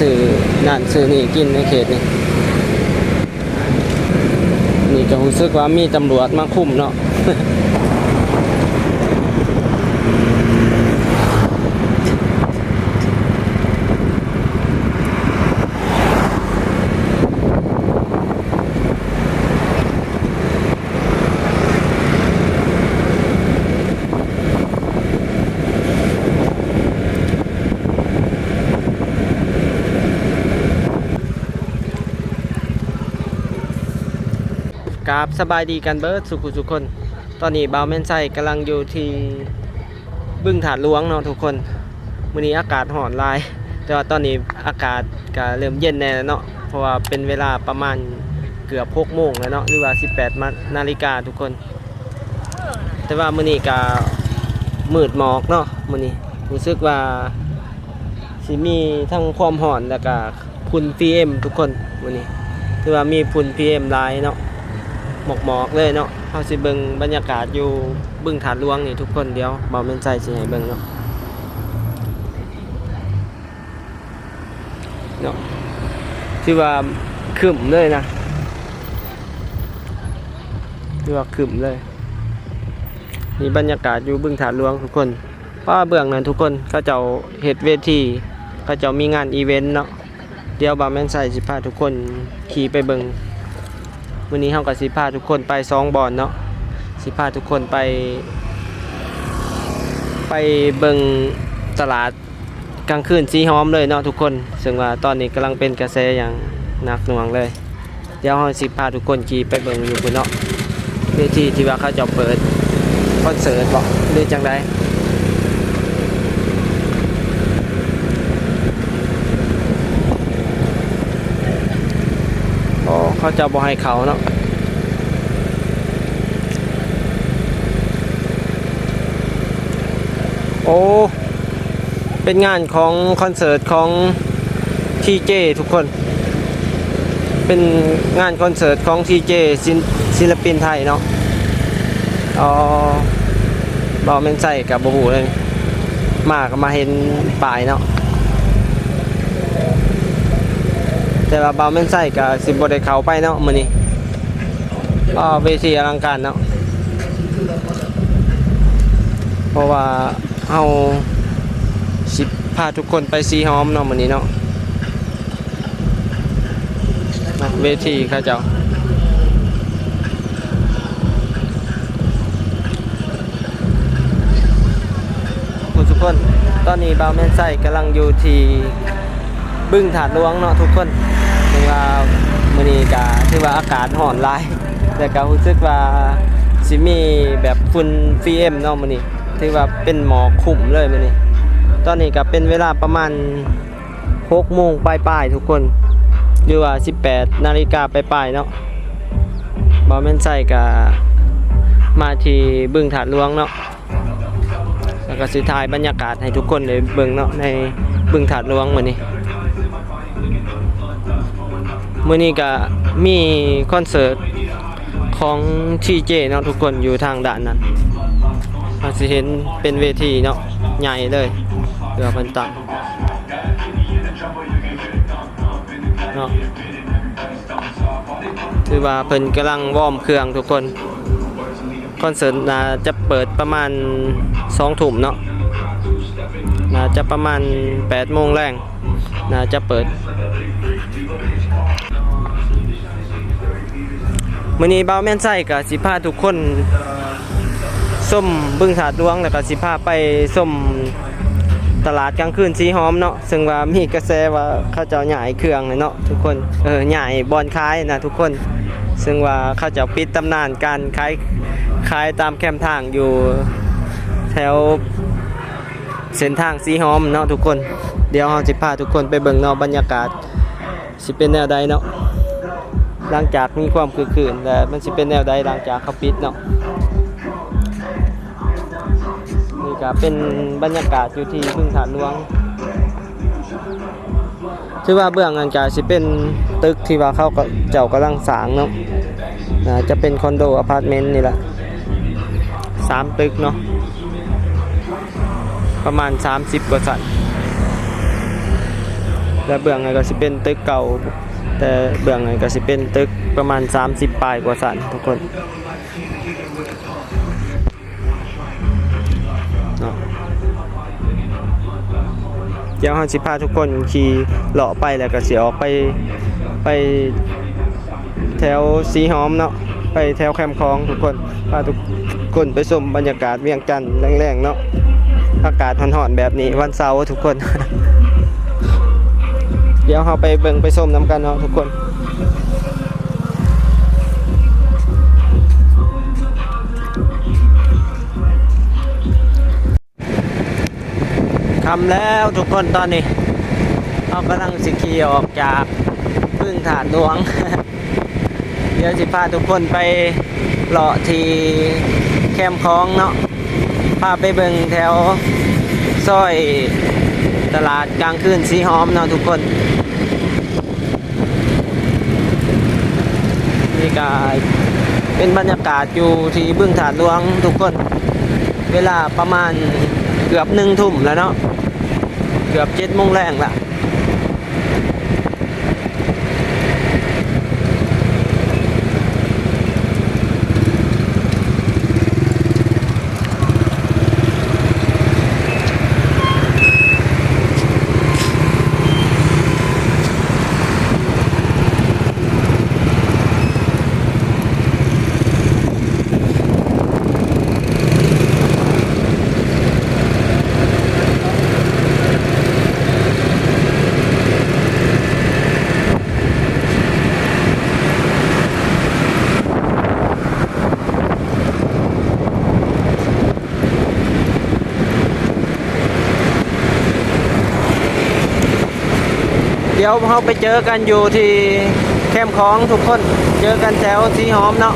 ซื้อนั่นซื้อนี่กินในเขตนี่นี่ก็รู้สึกว่ามีตำรวจมาคุมเนาะ กราบสบายดีกันเบิร์ดสุขุสุคน ตอนนี้บาวแม่นไซกำลังอยู่ที่บึ้งถาดหลวงเนาะทุกคนมื้อนี้อากาศหอนลาย แต่ว่าตอนนี้อากาศก็เริ่มเย็นแน่เนาะเพราะว่าเป็นเวลาประมาณเกือบ6โมงแล้วเนาะหรือว่า 18มานาฬิกาทุกคน แต่ว่ามื้อนี้ก็มืดหมอกเนาะมื้อนี้รู้สึกว่าสิมีทั้งความหอนแล้วก็ฝุ่น PM ทุกคนมื้อนี้ถือว่ามีฝุ่น PM หลายเนาะ หมอกหมอกๆเลยเนาะเฮาสิเบิงบรรยากาศอยู่บึงถาดหลวงนี่ทุกคนเดียวบ่แม่นใจสิให้เบิงเนาะเนาะที่ว่าครึ้มเลยนะที่ว่าครึ้มเลยนี่บรรยากาศอยู่บึงถาดหลวงทุกคนเพราะว่าเบื้องนั้นทุกคนเขาเจ้าเฮ็ดเวทีเขาเจ้ามีงานอีเวนต์เนาะเดี๋ยวบ่แมนใส่สิพาทุกคนขี่ไปเบิ่ง วันนี้เฮากับสิพาทุกคนไปซองบอลเนาะสิพาทุกคนไป ไปเบิงตลาดกลางคืนสีหอมเลยเนาะทุกคน ซึ่งว่าตอนนี้กำลังเป็นกระแสอย่างหนักหน่วงเลย เดี๋ยวเฮาสิพาทุกคนขี่ไปเบิงอยู่พุ่นเนาะเวทีที่ว่าเขาจะเปิดคอนเสิร์ตบ่หรือจังได เขาจะบ่ให้เขาเนาะโอ้เป็นงานของคอนเสิร์ตของทีเจทุกคน เป็นงานคอนเสิร์ตของทีเจศิลปินไทยเนาะอ๋อบอเมนใส่กับบหูเลย มากมาเห็นป่ายเนาะ แต่ว่าเบาเมนใส่กับสิบได้เขาไปเนาะมือนี้ก็เวทีอลังการเนาะเพราะว่าเอาสิพาทุกคนไปซีหอมเนาะมือนี้เนาะเวทีเขาเจ้าทุกคน ตอนนี้บาวแมนไซกำลังอยู่ที่บึ้งถาดหลวงเนาะทุกคนถึงว่า มื้อนี้ก็ถือว่าอากาศร้อนหลายแต่ก็รู้สึกว่าสิมีแบบฝุ่น PM เนาะมื้อนี้ถือว่าเป็นหมอกขุ่มเลยมื้อนี้ ตอนนี้ก็เป็นเวลาประมาณ6โมงปลายๆทุกคนหรือว่า 18นาฬิกาปลายๆเนาะบ่แม่นใส่ก็มาที่บึงถาดหลวงเนาะแล้วก็สิถ่ายบรรยากาศให้ทุกคนได้เบิ่งเนาะในบึงถาดหลวงมื้อนี้ มื้อนี้ก็มีคอนเสิร์ตของทีเจเนาะทุกคนอยู่ทางด้านนั้นเราสิเห็นเป็นเวทีเนาะใหญ่เลยเรือมันตังเนาะถือว่าเพิ่นกำลังวอร์มเครื่องทุกคน คอนเสิร์ตน่าจะเปิดประมาณ2ทุ่มเนาะน่าจะประมาณ8โมงแรง น่าจะเปิดมื้อนี้บ่าแม่นไส้ก็สิพาทุกคนส้มบึ้งถาดหลวงแล้วก็สิพาไปส้มตลาดกลางคืนสีหอมเนาะซึ่งว่ามีกระแสว่าเขาเจ้าใหญ่เครื่องเลยเนาะทุกคนเออใหญ่บอลคายนะทุกคน ซึ่งว่าเขาเจ้าปิดตำนานการขายขายตามแคมทางอยู่แถวเส้นทางสีหอมเนาะทุกคน เดี๋ยวเราสิพาทุกคนไปเบิ่งเนาะบรรยากาศ สิเป็นแนวใดเนาะหลังจากมีความคือคืนแต่มันสิเป็นแนวใดหลังจากเขาปิดเนาะนี่ก็เป็นบรรยากาศอยู่ที่พึ่งฐานหลวงถือว่าเบื้องอันกาสิเป็นตึกที่ว่าเขาเจ้ากำลังสร้างเนาะจะเป็นคอนโดอพาร์ตเมนต์นี่แหละสามตึกเนาะประมาณ 30กว่าสัน และเบื้องไงก็สิเป็นตึกเก่า แต่เบื้องไงก็สิเป็นตึกประมาณ 30ปลายกว่าสันทุกคนเนาะเดี๋ยวเราสิพาทุกคนขี่เลาะไปแล้วก็สิออกไปไปแถวสีหอมเนาะไปแถวแคมป์คลองทุกคนพาทุกคนไปชมบรรยากาศเวียงจันทร์แรงๆเนาะอากาศร้อนๆแบบนี้วันเสาร์ทุกคน เดี๋ยวเราไปเบิ่งไปส้มน้ำกันเนาะทุกคนทำแล้วทุกคนตอนนี้เรากำลังสิขี่ออกจากพึ่งฐานหลวง เดี๋ยวสิพาทุกคนไปเลาะทีแคมคลองเนาะพาไปเบิ่งแถวซอย ตลาดกลางคืนสีหอมเนาะทุกคน นี่ก็เป็นบรรยากาศอยู่ที่บึงฐานหลวงทุกคน เวลาประมาณเกือบหนึ่งทุ่มแล้วเนาะ เกือบเจ็ดโมงแรงละ เดี๋ยวเราไปเจอกันอยู่ที่แคมป์ของทุกคน เจอกันแถวสีหอมเนาะ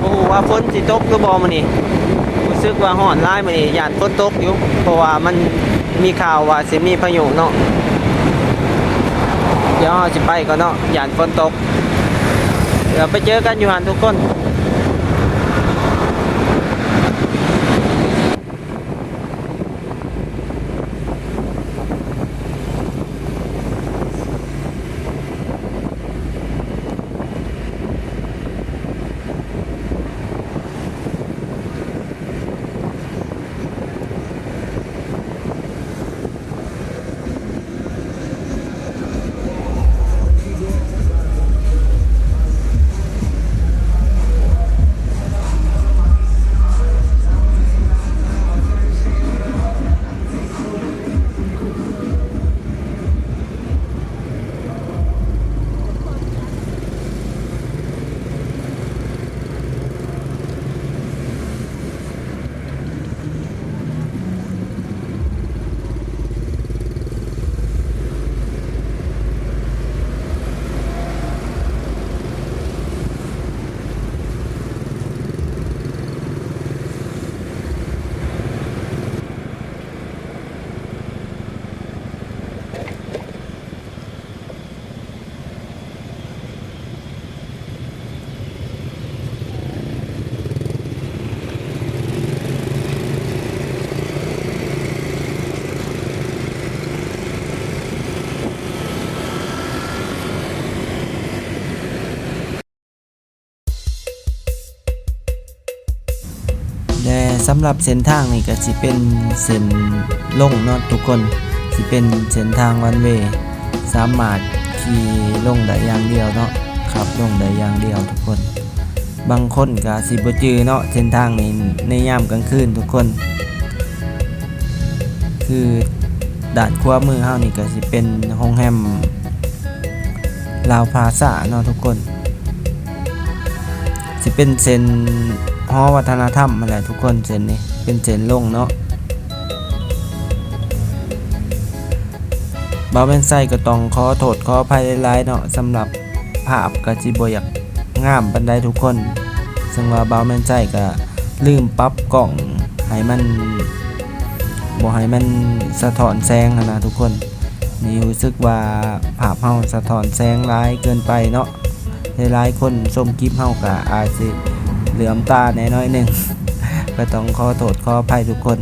โอ้โหว่าฝนสิตกหรือบอมานี่รู้สึกว่าห่อนร้ายมานี่หยานฝนตกอยู่ เพราะว่ามันมีข่าวว่าสิมีพายุเนาะเดี๋ยวเราจะไปก่อนเนาะหยานฝนตก เดี๋ยวไปเจอกันอยู่หันทุกคน สำหรับเส้นทางนี่ก็สิเป็นเส้นลงเนาะทุกคนสิเป็นเส้นทางวันเวสามารถขี่ลงได้อย่างเดียวเนาะขับลงได้อย่างเดียวทุกคน บางคนก็สิบ่จือเนาะเส้นทางนี้ในยามกลางคืนทุกคน คือด่านขวามือเฮานี่ก็สิเป็นโรงแรมลาวพลาซ่าเนาะทุกคน สิเป็นเส้น หอวัฒนธรรมอะไรทุกคนเส้นนี้เป็นเส้นลงเนาะบาเวนไซก็ต้องขอโทษขออภัยหลายๆเนาะสำหรับภาพกะจิบอยากงามปันไดทุกคน ซึ่งว่าบาเวนไซก็ลืมปรับกล่องให้มันบ่ให้มันสะท้อนแสงนนะทุกคน นี่รู้สึกว่าภาพเฮาสะท้อนแสงร้ายเกินไปเนาะหลายๆคนชมคลิปเฮาก็อาจสิ เหลือมตาแน่น้อยหนึ่งก็ต้องขอโทษขออภัยทุกคน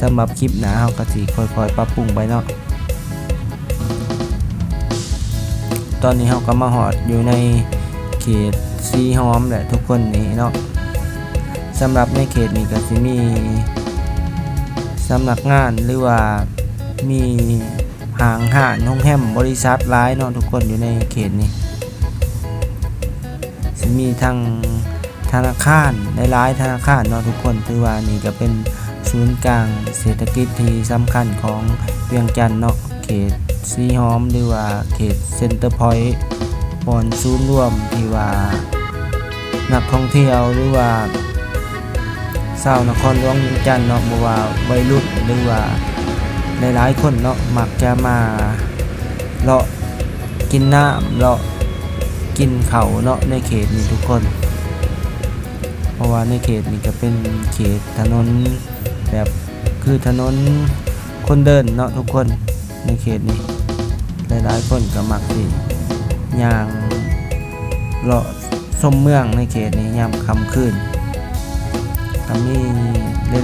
สำหรับคลิปหนาเฮาก็สิค่อยๆปรับปรุงไปเนาะตอนนี้เราก็มาหอดอยู่ในเขตซีหอมแหละทุกคนนี่เนาะสำหรับในเขตนี้ก็สิมีสำนักงานหรือว่ามีหางหานห้องแฮมบริษัทร้ายเนาะทุกคนอยู่ในเขตนี้สิมีทั้ง ธนาคารหลายๆธนาคารเนาะทุกคนถือว่านี่ก็เป็นศูนย์กลางเศรษฐกิจที่สำคัญของเวียงจันทน์เนาะเขตซีหอมหรือว่าเขตเซ็นเตอร์พอยต์บอนศูนย์รวมที่ว่านักท่องเที่ยวหรือว่าชาวนครหลวงเวียงจันทน์เนาะบ่ว่าวัยรุ่นหรือว่าหลายๆคนเนาะมักจะมาเลาะกินน้ำเลาะกินเขาเนาะในเขตนี้ทุกคน ราะว่าในเขตนี้ก็เป็นเขตถนนแบบคือถนนคนเดินเนาะทุกคนในเขตนี้หลายๆคนก็มักสิย่างเลาะชมเมืองในเขตนี้ยามค่ำคืนก็มี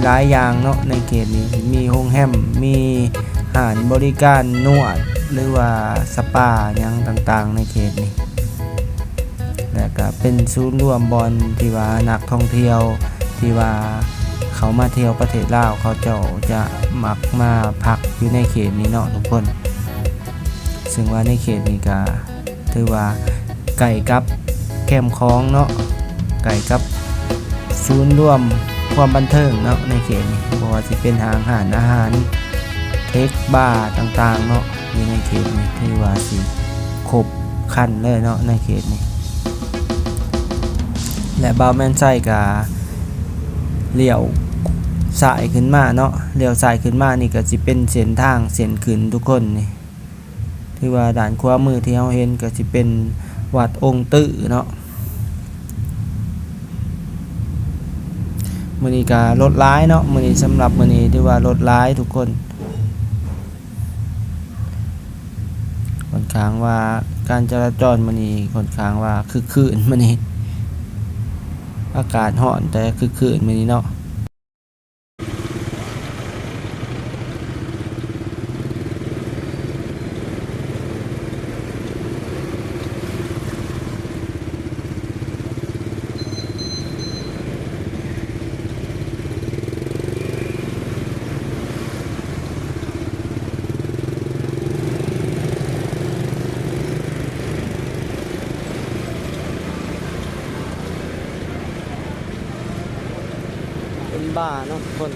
หลายๆอย่างเนาะในเขตนี้มีโรงแรมมีอาหารบริการนวดหรือว่าสปายังต่างๆ ในเขตนี้ ก็เป็นศูนย์รวมบอลที่ว่านักท่องเที่ยวที่ว่าเขามาเที่ยวประเทศลาวเขาเจ้าจะมักมาพักอยู่ในเขตนี้เนาะทุกคน ซึ่งว่าในเขตนี้ก็ถือว่าไก่กับแคมคลองเนาะไก่กับศูนย์รวมความบันเทิงเนาะในเขตนี้เพราะว่าสิเป็นหางอาหารอาหารเทคบาร์ต่างๆเนาะอยู่ในเขตนี้ถือว่าสิครบครันเลยเนาะในเขตนี้ และบาวแมนไส้กับเลี้ยวสายขึ้นมาเนาะเลี้ยวสายขึ้นมานี่ก็สิเป็นเส้นทางเส้นขึ้นทุกคนนี่ที่ว่าด่านขวามือที่เราเห็นก็สิเป็นวัดองค์ตื้อเนาะมือนี้ก็รถร้ายเนาะมือนี้สำหรับมือนี้ที่ว่ารถร้ายทุกคนค่อนข้างว่าการจราจรมือนี้ค่อนข้างว่าคือคืนมือนี้ อากาศห่อนแต่คือคืนมื้อนี้เนาะ บ้าเนาะทุกคน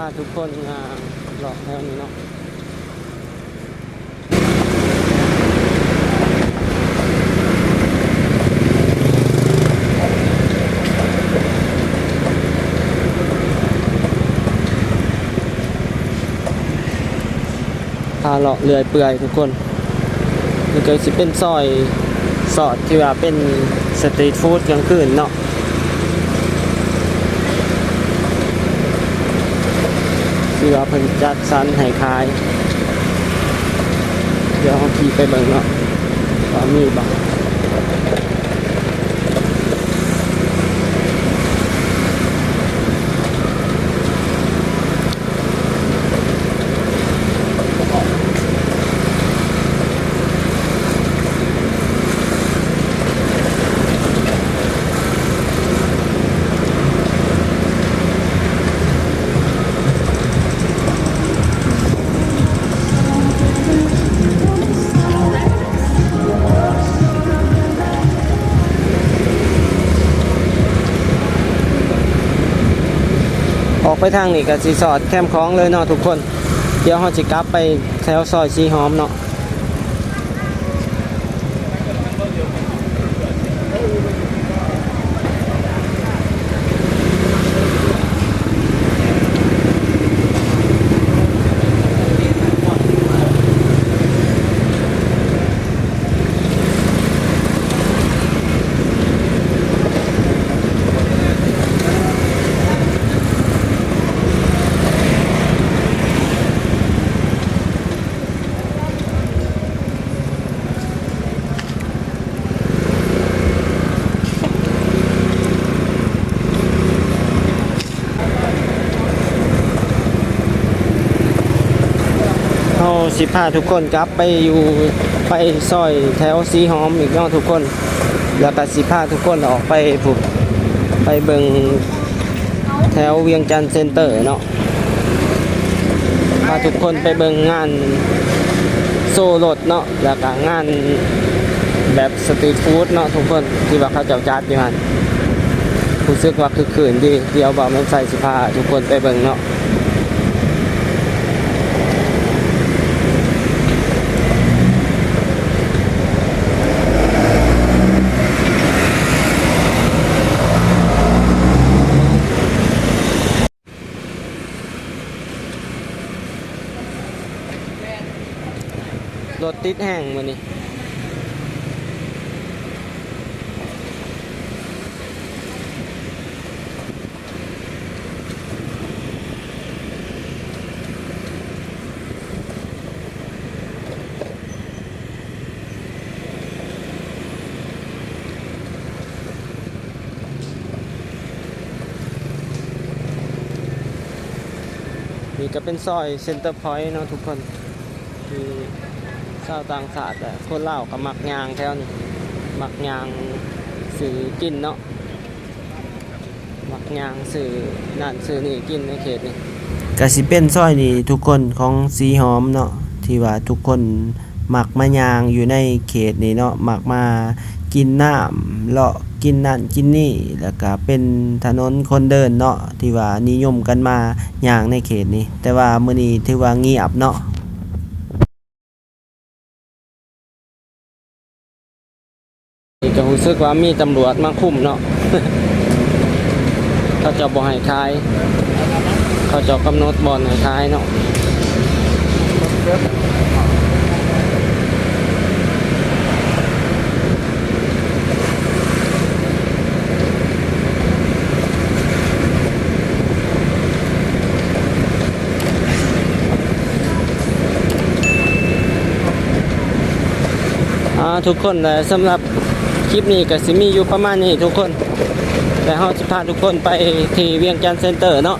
พาทุกคนมาหลอกแถวนี้เนาะพาเลาะเลื่อยเปื่อยทุกคนนี่ก็สิเป็นซอยสอดที่ว่าเป็นสตรีทฟู้ดกลางคืนเนาะ ที่ว่าเพิ่นจัดสรรให้ขาย เดี๋ยวเราขี่ไปเบิ่งเนาะว่ามีบ่ ออกไปทางนี้ก็สีสอดแคมคลองเลยเนาะทุกคน เดี๋ยวเราสิกลับไปแถวซอยสีหอมเนาะ สิพาทุกคนกลับไปอยู่ไปซอยแถวสีหอมอีกเนาะทุกคน แล้วก็สิพาทุกคนออกไปผูกไปเบิงแถวเวียงจันทร์เซ็นเตอร์เนาะพาทุกคนไปเบิงงานโซรถเนาะแล้วก็งานแบบสตรีทฟู้ดเนาะทุกคนที่ว่าเขาเจ้าจัดอยู่หันรู้สึกว่าคือคืนดีเดี๋ยวบอกมันใส่สิพาทุกคนไปเบิงเนาะ รถติดแห้งมือนี้นี่ก็เป็นซอยเซ็นเตอร์พอยต์เนาะทุกคนคือ ชาวต่างชาติคนเล่ากับมักยางแถวนี้หมักยางสื่อกินเนาะหมักยางสื่อนั่นสื่อนี่กินในเขตนี้ก็สิเป็นซอยนี่ทุกคนของสีหอมเนาะที่ว่าทุกคนหมักมายางอยู่ในเขตนี้เนาะหมักมากินน้ำเลาะกินนั่นกินนี่แล้วก็เป็นถนนคนเดินเนาะที่ว่านิยมกันมาย่างในเขตนี้แต่ว่ามื้อนี้ถือว่าเงียบเนาะ สึกว่ามีตำรวจมาคุ้มเนาะเขาเจะบ่ให้ขาย เขาเจะกำหนดบอนให้ขายเนาะทุกคนเลยสำหรับ คลิปนี้ก็สิมีอยู่ประมาณนี้ทุกคน แต่เราจะพาทุกคนไปที่เวียงจันทร์เซ็นเตอร์เนาะ